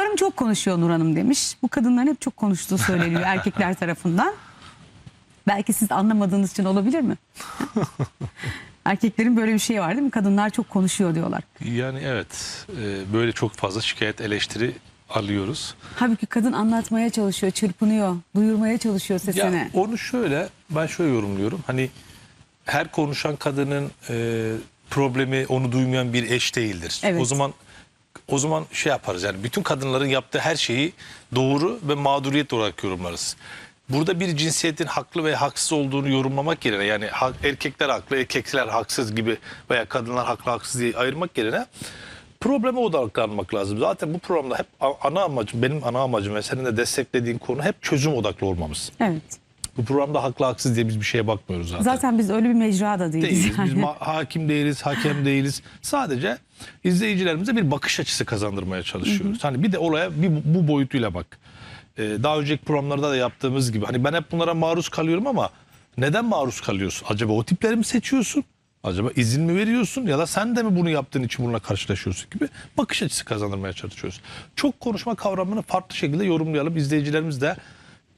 Karım çok konuşuyor Nur Hanım demiş. Bu kadınların hep çok konuştuğu söyleniyor erkekler tarafından. Belki siz anlamadığınız için olabilir mi? Erkeklerin böyle bir şeyi var değil mi? Kadınlar çok konuşuyor diyorlar. Yani evet e, böyle çok fazla şikayet eleştiri alıyoruz. Halbuki kadın anlatmaya çalışıyor, çırpınıyor, duyurmaya çalışıyor sesini. Ya onu şöyle ben şöyle yorumluyorum. Hani her konuşan kadının e, problemi onu duymayan bir eş değildir. Evet. O zaman o zaman şey yaparız yani bütün kadınların yaptığı her şeyi doğru ve mağduriyet olarak yorumlarız. Burada bir cinsiyetin haklı ve haksız olduğunu yorumlamak yerine yani ha- erkekler haklı, erkekler haksız gibi veya kadınlar haklı haksız diye ayırmak yerine probleme odaklanmak lazım. Zaten bu programda hep a- ana amacım, benim ana amacım ve senin de desteklediğin konu hep çözüm odaklı olmamız. Evet. Bu programda haklı haksız diye biz bir şeye bakmıyoruz zaten. Zaten biz öyle bir mecra da değiliz. değiliz. Biz yani. ma- hakim değiliz, hakem değiliz. Sadece izleyicilerimize bir bakış açısı kazandırmaya çalışıyoruz. Hani bir de olaya bir bu- boyutuyla bak. Ee, daha önceki programlarda da yaptığımız gibi hani ben hep bunlara maruz kalıyorum ama neden maruz kalıyorsun? Acaba o tipleri mi seçiyorsun? Acaba izin mi veriyorsun ya da sen de mi bunu yaptığın için bununla karşılaşıyorsun gibi bakış açısı kazandırmaya çalışıyoruz. Çok konuşma kavramını farklı şekilde yorumlayalım. İzleyicilerimiz de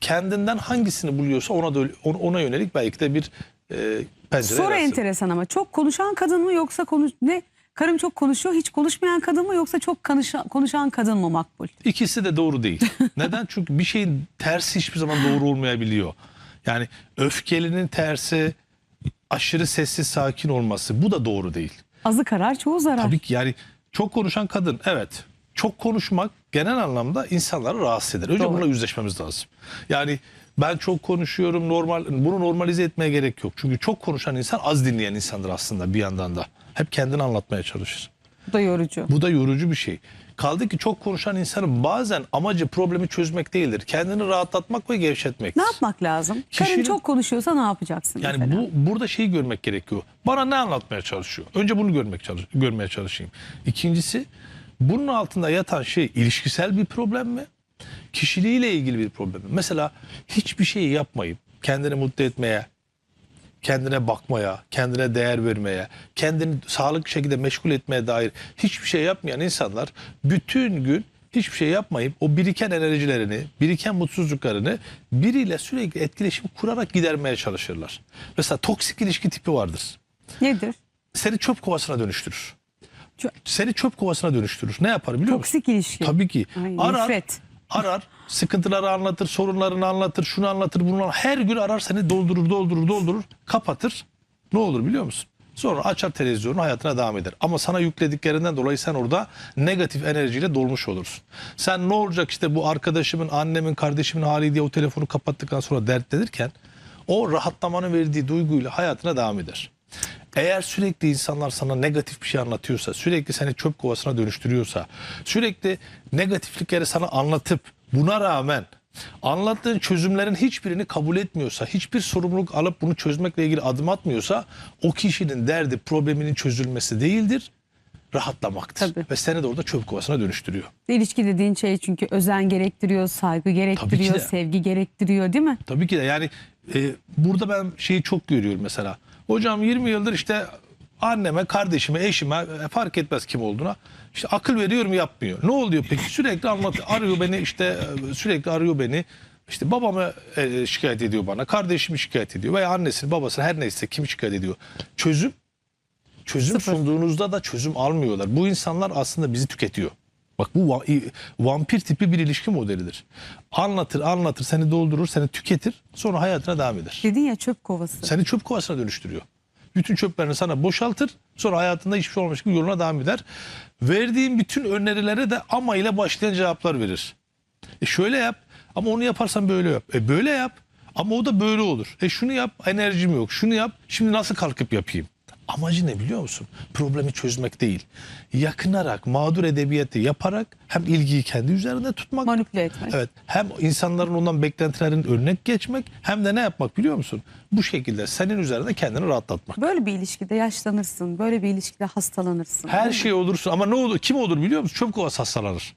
kendinden hangisini buluyorsa ona da, ona yönelik belki de bir e, pencere Soru enteresan ama çok konuşan kadın mı yoksa konuş ne? Karım çok konuşuyor, hiç konuşmayan kadın mı yoksa çok konuşan, konuşan kadın mı makbul? İkisi de doğru değil. Neden? Çünkü bir şeyin tersi hiçbir zaman doğru olmayabiliyor. Yani öfkelinin tersi aşırı sessiz sakin olması bu da doğru değil. Azı karar çoğu zarar. Tabii ki yani çok konuşan kadın evet çok konuşmak genel anlamda insanları rahatsız eder. Önce Doğru. bununla yüzleşmemiz lazım. Yani ben çok konuşuyorum normal bunu normalize etmeye gerek yok. Çünkü çok konuşan insan az dinleyen insandır aslında bir yandan da. Hep kendini anlatmaya çalışır. Bu da yorucu. Bu da yorucu bir şey. Kaldı ki çok konuşan insanın bazen amacı problemi çözmek değildir. Kendini rahatlatmak ve gevşetmek. Ne yapmak lazım? Karın Kişinin- çok konuşuyorsa ne yapacaksın Yani mesela? bu burada şeyi görmek gerekiyor. Bana ne anlatmaya çalışıyor? Önce bunu görmek çalış görmeye çalışayım. İkincisi bunun altında yatan şey ilişkisel bir problem mi? Kişiliğiyle ilgili bir problem mi? Mesela hiçbir şeyi yapmayıp kendini mutlu etmeye, kendine bakmaya, kendine değer vermeye, kendini sağlıklı şekilde meşgul etmeye dair hiçbir şey yapmayan insanlar bütün gün hiçbir şey yapmayıp o biriken enerjilerini, biriken mutsuzluklarını biriyle sürekli etkileşim kurarak gidermeye çalışırlar. Mesela toksik ilişki tipi vardır. Nedir? Seni çöp kovasına dönüştürür. Çö- Seni çöp kovasına dönüştürür. Ne yapar biliyor musun? Toksik ilişki. Tabii ki. Ay, arar, nefret. Arar, sıkıntıları anlatır, sorunlarını anlatır, şunu anlatır, bunu anlatır. Her gün arar seni doldurur, doldurur, doldurur, kapatır. Ne olur biliyor musun? Sonra açar televizyonu hayatına devam eder. Ama sana yüklediklerinden dolayı sen orada negatif enerjiyle dolmuş olursun. Sen ne olacak işte bu arkadaşımın, annemin, kardeşimin hali diye o telefonu kapattıktan sonra dertlenirken o rahatlamanın verdiği duyguyla hayatına devam eder. Eğer sürekli insanlar sana negatif bir şey anlatıyorsa, sürekli seni çöp kovasına dönüştürüyorsa, sürekli negatiflikleri sana anlatıp buna rağmen anlattığın çözümlerin hiçbirini kabul etmiyorsa, hiçbir sorumluluk alıp bunu çözmekle ilgili adım atmıyorsa o kişinin derdi probleminin çözülmesi değildir, rahatlamaktır. Tabii. Ve seni de orada çöp kovasına dönüştürüyor. İlişki dediğin şey çünkü özen gerektiriyor, saygı gerektiriyor, sevgi gerektiriyor değil mi? Tabii ki de yani e, burada ben şeyi çok görüyorum mesela. Hocam 20 yıldır işte anneme, kardeşime, eşime e, fark etmez kim olduğuna işte akıl veriyorum yapmıyor. Ne oluyor peki? Sürekli anlat arıyor beni işte e, sürekli arıyor beni. İşte babamı e, şikayet ediyor bana, kardeşimi şikayet ediyor veya annesini, babasını her neyse kim şikayet ediyor. Çözüm çözüm Sıfır. sunduğunuzda da çözüm almıyorlar. Bu insanlar aslında bizi tüketiyor. Bak bu vampir tipi bir ilişki modelidir. Anlatır anlatır seni doldurur seni tüketir sonra hayatına devam eder. Dedin ya çöp kovası. Seni çöp kovasına dönüştürüyor. Bütün çöplerini sana boşaltır sonra hayatında hiçbir şey olmamış gibi yoluna devam eder. Verdiğin bütün önerilere de ama ile başlayan cevaplar verir. E şöyle yap ama onu yaparsan böyle yap. E böyle yap ama o da böyle olur. E şunu yap enerjim yok. Şunu yap şimdi nasıl kalkıp yapayım? Amacı ne biliyor musun? Problemi çözmek değil. Yakınarak, mağdur edebiyatı yaparak hem ilgiyi kendi üzerinde tutmak. Manipüle etmek. Evet. Hem insanların ondan beklentilerinin önüne geçmek hem de ne yapmak biliyor musun? Bu şekilde senin üzerinde kendini rahatlatmak. Böyle bir ilişkide yaşlanırsın, böyle bir ilişkide hastalanırsın. Her şey olursun ama ne olur? Kim olur biliyor musun? Çöp kovası hastalanır.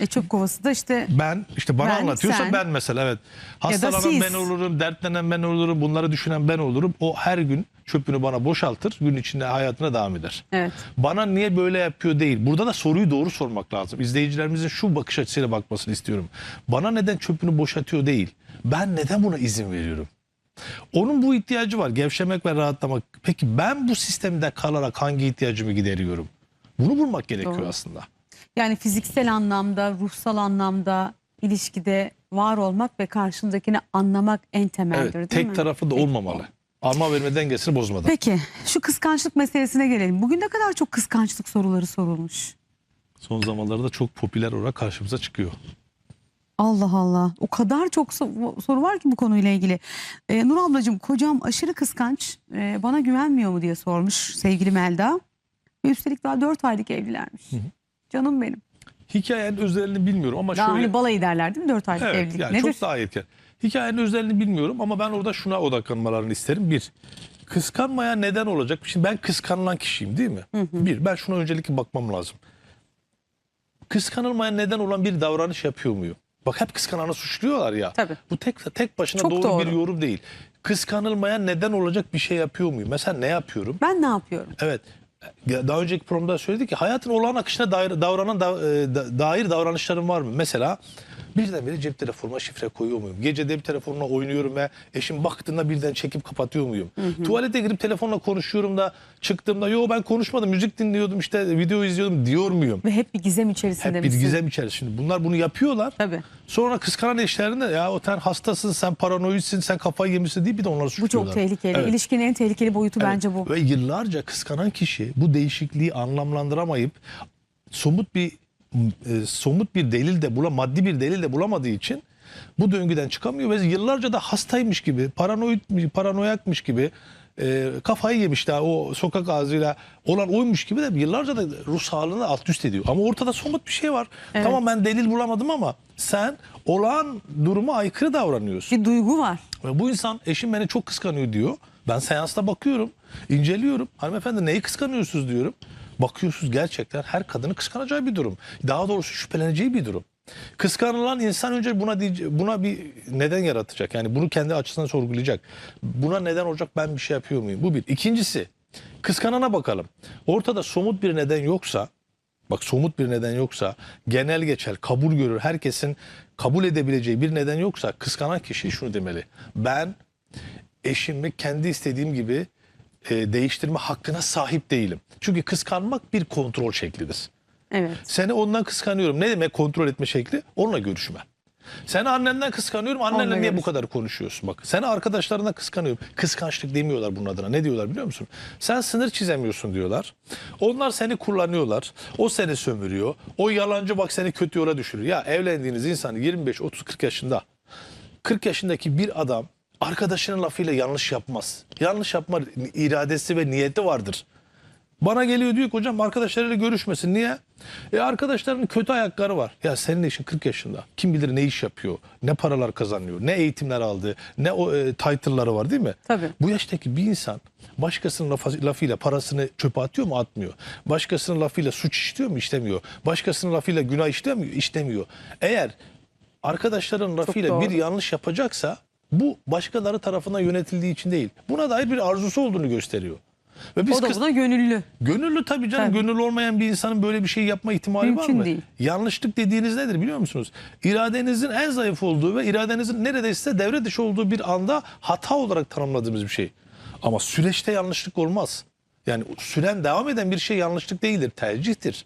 E çöp kovası da işte Ben işte bana Ben, anlatıyorsa sen. ben mesela evet. Hastalanan siz. ben olurum, dertlenen ben olurum, bunları düşünen ben olurum. O her gün çöpünü bana boşaltır, gün içinde hayatına devam eder. evet. Bana niye böyle yapıyor değil. Burada da soruyu doğru sormak lazım. İzleyicilerimizin şu bakış açısıyla bakmasını istiyorum. Bana neden çöpünü boşaltıyor değil. Ben neden buna izin veriyorum? Onun bu ihtiyacı var. Gevşemek ve rahatlamak. Peki ben bu sistemde kalarak hangi ihtiyacımı gideriyorum? Bunu bulmak gerekiyor Doğru. aslında. Yani fiziksel anlamda, ruhsal anlamda ilişkide var olmak ve karşındakini anlamak en temeldir Evet, değil tek mi? taraflı da olmamalı. Alma verme dengesini bozmadan. Peki şu kıskançlık meselesine gelelim. Bugün ne kadar çok kıskançlık soruları sorulmuş. Son zamanlarda çok popüler olarak karşımıza çıkıyor. Allah Allah. O kadar çok so- soru var ki bu konuyla ilgili. Ee, Nur ablacığım kocam aşırı kıskanç. Ee, bana güvenmiyor mu diye sormuş sevgili Melda. Ve üstelik daha 4 aylık evlilermiş. Canım benim. Hikayenin özelliğini bilmiyorum ama Daha şöyle... hani balayı derler değil mi 4 aylık Evet evlilik? yani Nedir? çok daha erken. Hikayenin özelliğini bilmiyorum ama ben orada şuna odaklanmalarını isterim. Bir, kıskanmaya neden olacak. Şimdi ben kıskanılan kişiyim değil mi? Bir, ben şuna öncelikle bakmam lazım. Kıskanılmaya neden olan bir davranış yapıyor muyum? Bak hep kıskananı suçluyorlar ya. Tabii. Bu tek tek başına Çok doğru, doğru. bir yorum değil. Kıskanılmaya neden olacak bir şey yapıyor muyum? Mesela ne yapıyorum? Ben ne yapıyorum? Evet. Daha önceki programda söyledik ki hayatın olağan akışına dair davranan da, e, da- dair davranışlarım var mı? Mesela birdenbire cep telefonuma şifre koyuyor muyum? Gece cep telefonuna oynuyorum ve eşim baktığında birden çekip kapatıyor muyum? Tuvalete girip telefonla konuşuyorum da çıktığımda yo ben konuşmadım müzik dinliyordum işte video izliyordum diyor muyum? Ve hep bir gizem içerisinde Hep bir misin? gizem içerisinde. Bunlar bunu yapıyorlar. Tabii. Sonra kıskanan eşlerinde ya o sen hastasın, sen paranoidsin, sen kafayı yemişsin diye bir de onları Bu suçluyorlar. çok tehlikeli. Evet. İlişkinin en tehlikeli boyutu Evet. bence bu. Ve yıllarca kıskanan kişi bu değişikliği anlamlandıramayıp somut bir e, somut bir delil de bula maddi bir delil de bulamadığı için bu döngüden çıkamıyor ve yıllarca da hastaymış gibi, paranoid paranoyakmış gibi e, kafayı yemiş daha o sokak ağzıyla olan oymuş gibi de yıllarca da ruh sağlığını alt üst ediyor. Ama ortada somut bir şey var. Evet. Tamam ben delil bulamadım ama sen olağan duruma aykırı davranıyorsun. Bir duygu var. Ve bu insan eşim beni çok kıskanıyor diyor. Ben seansta bakıyorum, inceliyorum. Hanımefendi neyi kıskanıyorsunuz diyorum. Bakıyorsunuz gerçekten her kadını kıskanacağı bir durum. Daha doğrusu şüpheleneceği bir durum. Kıskanılan insan önce buna buna bir neden yaratacak. Yani bunu kendi açısından sorgulayacak. Buna neden olacak ben bir şey yapıyor muyum? Bu bir. İkincisi kıskanana bakalım. Ortada somut bir neden yoksa Bak somut bir neden yoksa, genel geçer, kabul görür, herkesin kabul edebileceği bir neden yoksa kıskanan kişi şunu demeli. Ben eşimi kendi istediğim gibi e, değiştirme hakkına sahip değilim. Çünkü kıskanmak bir kontrol şeklidir. Evet. Seni ondan kıskanıyorum. Ne demek kontrol etme şekli? Onunla görüşme. Seni annenden kıskanıyorum. Annenle Onunla niye bu görüş. kadar konuşuyorsun? Bak seni arkadaşlarına kıskanıyorum. Kıskançlık demiyorlar bunun adına. Ne diyorlar biliyor musun? Sen sınır çizemiyorsun diyorlar. Onlar seni kullanıyorlar. O seni sömürüyor. O yalancı bak seni kötü yola düşürüyor. Ya evlendiğiniz insan 25, 30, 40 yaşında. 40 yaşındaki bir adam arkadaşının lafıyla yanlış yapmaz. Yanlış yapma iradesi ve niyeti vardır. Bana geliyor diyor ki hocam arkadaşlarıyla görüşmesin. Niye? E arkadaşlarının kötü ayakları var. Ya senin eşin 40 yaşında. Kim bilir ne iş yapıyor, ne paralar kazanıyor, ne eğitimler aldı, ne o e, title'ları var değil mi? Tabii. Bu yaştaki bir insan başkasının lafa- lafıyla parasını çöpe atıyor mu? Atmıyor. Başkasının lafıyla suç işliyor mu? İşlemiyor. Başkasının lafıyla günah işliyor mu? İşlemiyor. Eğer arkadaşların lafıyla bir yanlış yapacaksa bu başkaları tarafından yönetildiği için değil. Buna dair bir arzusu olduğunu gösteriyor. Ve biz O da buna gönüllü. Gönüllü tabii canım. Tabii. Gönüllü olmayan bir insanın böyle bir şey yapma ihtimali var Mümkün mı? değil. Yanlışlık dediğiniz nedir biliyor musunuz? İradenizin en zayıf olduğu ve iradenizin neredeyse devre dışı olduğu bir anda hata olarak tanımladığımız bir şey. Ama süreçte yanlışlık olmaz. Yani süren devam eden bir şey yanlışlık değildir, tercihtir.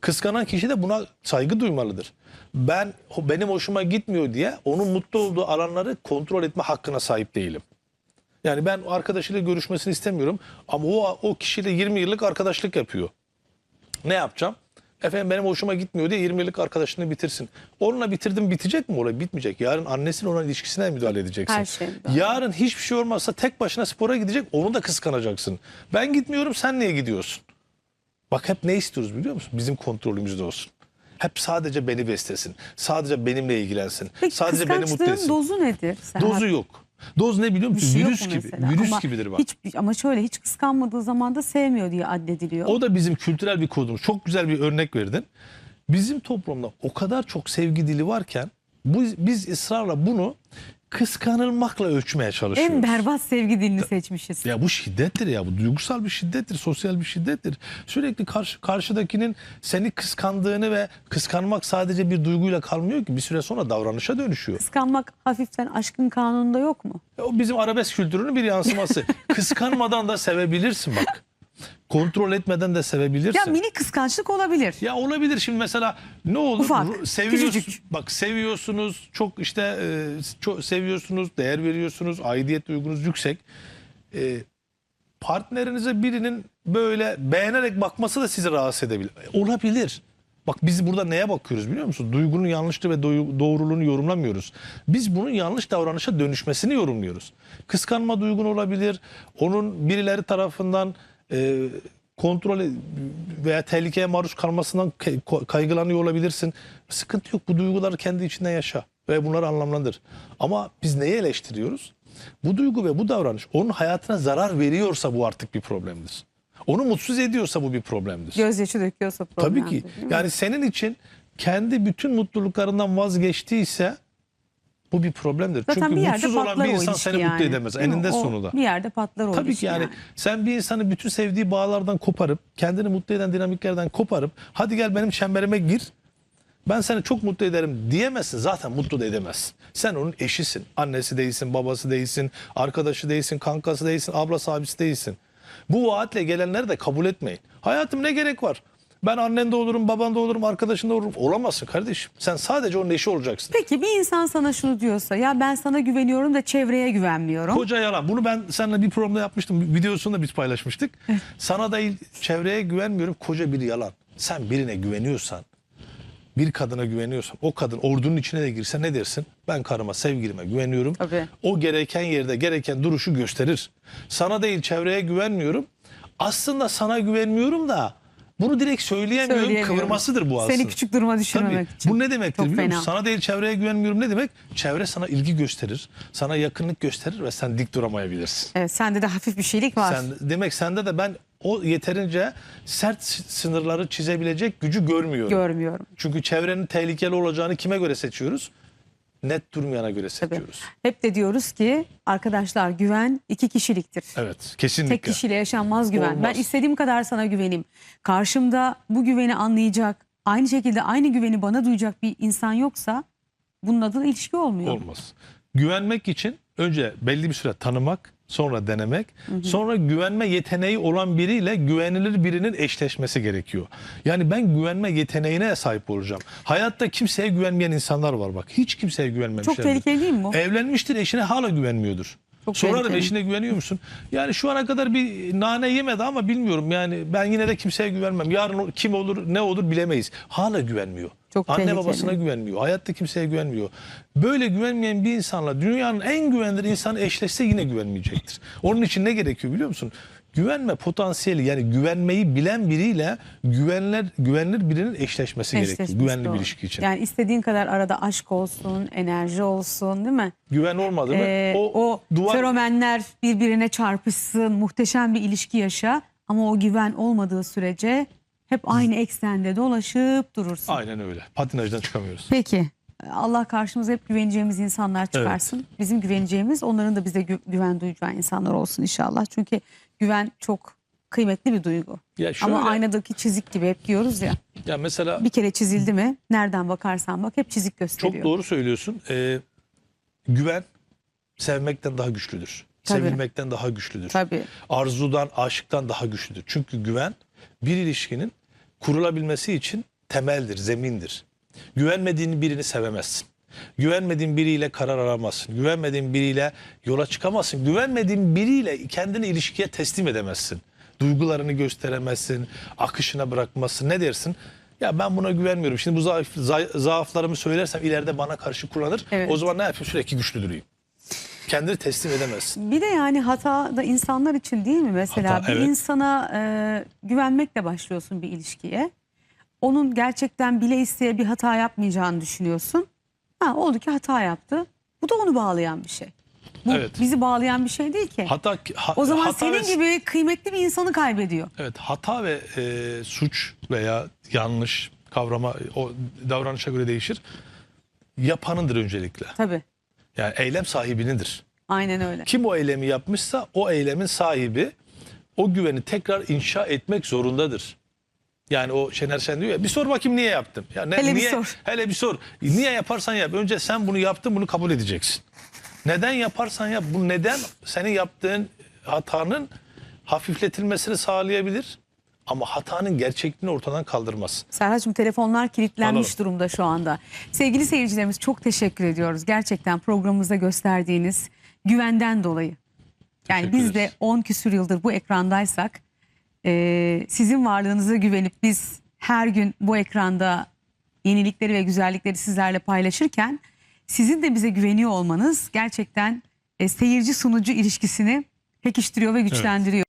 Kıskanan kişi de buna saygı duymalıdır. Ben benim hoşuma gitmiyor diye onun mutlu olduğu alanları kontrol etme hakkına sahip değilim. Yani ben arkadaşıyla görüşmesini istemiyorum ama o o kişiyle 20 yıllık arkadaşlık yapıyor. Ne yapacağım? Efendim benim hoşuma gitmiyor diye 20 yıllık arkadaşlığını bitirsin. Onunla bitirdim bitecek mi olay? Bitmeyecek. Yarın annesinin olan ilişkisine müdahale edeceksin. Her şey. Yarın hiçbir şey olmazsa tek başına spora gidecek onu da kıskanacaksın. Ben gitmiyorum sen niye gidiyorsun? Bak hep ne istiyoruz biliyor musun? Bizim kontrolümüzde olsun. Hep sadece beni beslesin. Sadece benimle ilgilensin. Peki sadece beni mutlu etsin. dozu nedir? Serhat? Dozu yok. Doz ne biliyor musun? şey virüs gibi. mesela? Virüs ama gibidir bak. Hiç, ama şöyle hiç kıskanmadığı zaman da sevmiyor diye addediliyor. O da bizim kültürel bir kodumuz. Çok güzel bir örnek verdin. Bizim toplumda o kadar çok sevgi dili varken bu, biz ısrarla bunu kıskanılmakla ölçmeye çalışıyoruz. En berbat sevgi dilini seçmişiz. Ya bu şiddettir ya bu duygusal bir şiddettir, sosyal bir şiddettir. Sürekli karşı, karşıdakinin seni kıskandığını ve kıskanmak sadece bir duyguyla kalmıyor ki bir süre sonra davranışa dönüşüyor. Kıskanmak hafiften aşkın kanununda yok mu? E, O bizim arabesk kültürünün bir yansıması. Kıskanmadan da sevebilirsin bak. Kontrol etmeden de sevebilirsin. Ya mini kıskançlık olabilir. Ya olabilir. Şimdi mesela ne olur? Ufak, seviyorsun küçücük. bak seviyorsunuz çok işte e, çok seviyorsunuz değer veriyorsunuz aidiyet duygunuz yüksek. E, partnerinize birinin böyle beğenerek bakması da sizi rahatsız edebilir. Olabilir. Bak biz burada neye bakıyoruz biliyor musun? Duygunun yanlışlığı ve doyu- doğruluğunu yorumlamıyoruz. Biz bunun yanlış davranışa dönüşmesini yorumluyoruz. Kıskanma duygun olabilir. Onun birileri tarafından e, kontrol veya tehlikeye maruz kalmasından kaygılanıyor olabilirsin. Sıkıntı yok. Bu duyguları kendi içinde yaşa ve bunları anlamlandır. Ama biz neyi eleştiriyoruz? Bu duygu ve bu davranış onun hayatına zarar veriyorsa bu artık bir problemdir. Onu mutsuz ediyorsa bu bir problemdir. Gözyaşı döküyorsa Tabii problemdir. ki. Yani senin için kendi bütün mutluluklarından vazgeçtiyse bu bir problemdir. Zaten Çünkü bir yerde mutsuz olan patlar bir o insan ilişki seni yani. mutlu edemez. Değil mi? Eninde O sonunda. Bir yerde patlar o Tabii ilişki ki yani, yani. sen bir insanı bütün sevdiği bağlardan koparıp kendini mutlu eden dinamiklerden koparıp hadi gel benim çemberime gir ben seni çok mutlu ederim diyemezsin zaten mutlu da edemezsin. Sen onun eşisin annesi değilsin babası değilsin arkadaşı değilsin kankası değilsin ablası abisi değilsin. Bu vaatle gelenleri de kabul etmeyin. Hayatım ne gerek var? Ben annen de olurum, baban da olurum, arkadaşın da olurum. Olamazsın kardeşim. Sen sadece onun eşi olacaksın. Peki bir insan sana şunu diyorsa ya ben sana güveniyorum da çevreye güvenmiyorum. Koca yalan. Bunu ben seninle bir programda yapmıştım. Videosunu da biz paylaşmıştık. Sana değil çevreye güvenmiyorum. Koca bir yalan. Sen birine güveniyorsan, bir kadına güveniyorsan, o kadın ordunun içine de girse ne dersin? Ben karıma, sevgilime güveniyorum. Tabii. O gereken yerde gereken duruşu gösterir. Sana değil çevreye güvenmiyorum. Aslında sana güvenmiyorum da bunu direkt söyleyemiyorum. Kıvırmasıdır bu aslında. Seni küçük duruma düşürmemek Tabii. için. Bu ne demektir Çok biliyor fena. musun? Sana değil çevreye güvenmiyorum ne demek? Çevre sana ilgi gösterir, sana yakınlık gösterir ve sen dik duramayabilirsin. Evet, sende de hafif bir şeylik var. Sen, demek sende de ben o yeterince sert sınırları çizebilecek gücü görmüyorum. Görmüyorum. Çünkü çevrenin tehlikeli olacağını kime göre seçiyoruz? Net durmayana göre Tabii. seçiyoruz. Hep de diyoruz ki arkadaşlar güven iki kişiliktir. Evet, kesinlikle. Tek kişiyle yaşanmaz güven. Olmaz. Ben istediğim kadar sana güveneyim. Karşımda bu güveni anlayacak, aynı şekilde aynı güveni bana duyacak bir insan yoksa bunun adı ilişki olmuyor. Olmaz. Güvenmek için önce belli bir süre tanımak, sonra denemek, sonra güvenme yeteneği olan biriyle güvenilir birinin eşleşmesi gerekiyor. Yani ben güvenme yeteneğine sahip olacağım. Hayatta kimseye güvenmeyen insanlar var bak. Hiç kimseye güvenmemişler. Çok tehlikeli değil mi bu? Evlenmiştir eşine hala güvenmiyordur. Çok Sorarım tehlikeli. eşine güveniyor musun? Yani şu ana kadar bir nane yemedi ama bilmiyorum. Yani ben yine de kimseye güvenmem. Yarın kim olur ne olur bilemeyiz. Hala güvenmiyor. Çok Anne tehlikeli. babasına güvenmiyor. Hayatta kimseye güvenmiyor. Böyle güvenmeyen bir insanla dünyanın en güvenilir insanı eşleşse yine güvenmeyecektir. Onun için ne gerekiyor biliyor musun? Güvenme potansiyeli yani güvenmeyi bilen biriyle güvenilir, güvenilir birinin eşleşmesi gerekiyor. Güvenli doğru. bir ilişki için. Yani istediğin kadar arada aşk olsun, enerji olsun değil mi? Güven olmadı mı? Ee, o duvar feromenler birbirine çarpışsın, muhteşem bir ilişki yaşa. Ama o güven olmadığı sürece hep aynı eksende dolaşıp durursun. Aynen öyle. Patinajdan çıkamıyoruz. Peki Allah karşımıza hep güveneceğimiz insanlar çıkarsın. Bizim güveneceğimiz onların da bize gü- güven duyacağı insanlar olsun inşallah. Çünkü güven çok kıymetli bir duygu. Ya şöyle, Ama aynadaki çizik gibi hep diyoruz ya. ya mesela Bir kere çizildi mi nereden bakarsan bak hep çizik gösteriyor. çok doğru söylüyorsun. Ee, güven sevmekten daha güçlüdür. Tabii. Sevilmekten daha güçlüdür. Tabii. Arzudan, aşktan daha güçlüdür. Çünkü güven bir ilişkinin kurulabilmesi için temeldir, zemindir. Güvenmediğin birini sevemezsin. Güvenmediğin biriyle karar alamazsın. Güvenmediğin biriyle yola çıkamazsın. Güvenmediğin biriyle kendini ilişkiye teslim edemezsin. Duygularını gösteremezsin, akışına bırakmazsın. Ne dersin? Ya ben buna güvenmiyorum. Şimdi bu zaaf, za- zaaflarımı söylersem ileride bana karşı kullanır. Evet. O zaman ne yapayım? Sürekli güçlü durayım. Kendini teslim edemezsin. Bir de yani hata da insanlar için değil mi? Mesela Hata, bir evet. insana e, güvenmekle başlıyorsun bir ilişkiye. Onun gerçekten bile isteye bir hata yapmayacağını düşünüyorsun. Ha oldu ki hata yaptı. Bu da onu bağlayan bir şey. Bu Evet. bizi bağlayan bir şey değil ki. Hata, ha- o zaman hata senin ve- gibi kıymetli bir insanı kaybediyor. Evet hata ve e, suç veya yanlış kavrama o davranışa göre değişir. Yapanındır öncelikle. Tabii. Yani eylem sahibinindir. Aynen öyle. Kim o eylemi yapmışsa o eylemin sahibi o güveni tekrar inşa etmek zorundadır. Yani o Şener Şen diyor ya bir sor bakayım niye yaptım. Ya ne, Hele bir niye, sor. Hele bir sor. Niye yaparsan yap. Önce sen bunu yaptın bunu kabul edeceksin. Neden yaparsan yap. Bu neden senin yaptığın hatanın hafifletilmesini sağlayabilir. Ama hatanın gerçekliğini ortadan kaldırmaz. Serhat'cığım telefonlar kilitlenmiş Alalım. durumda şu anda. Sevgili seyircilerimiz çok teşekkür ediyoruz. Gerçekten programımıza gösterdiğiniz güvenden dolayı. Yani biz de ederiz. 10 küsür yıldır bu ekrandaysak e, sizin varlığınıza güvenip biz her gün bu ekranda yenilikleri ve güzellikleri sizlerle paylaşırken sizin de bize güveniyor olmanız gerçekten e, seyirci sunucu ilişkisini pekiştiriyor ve güçlendiriyor.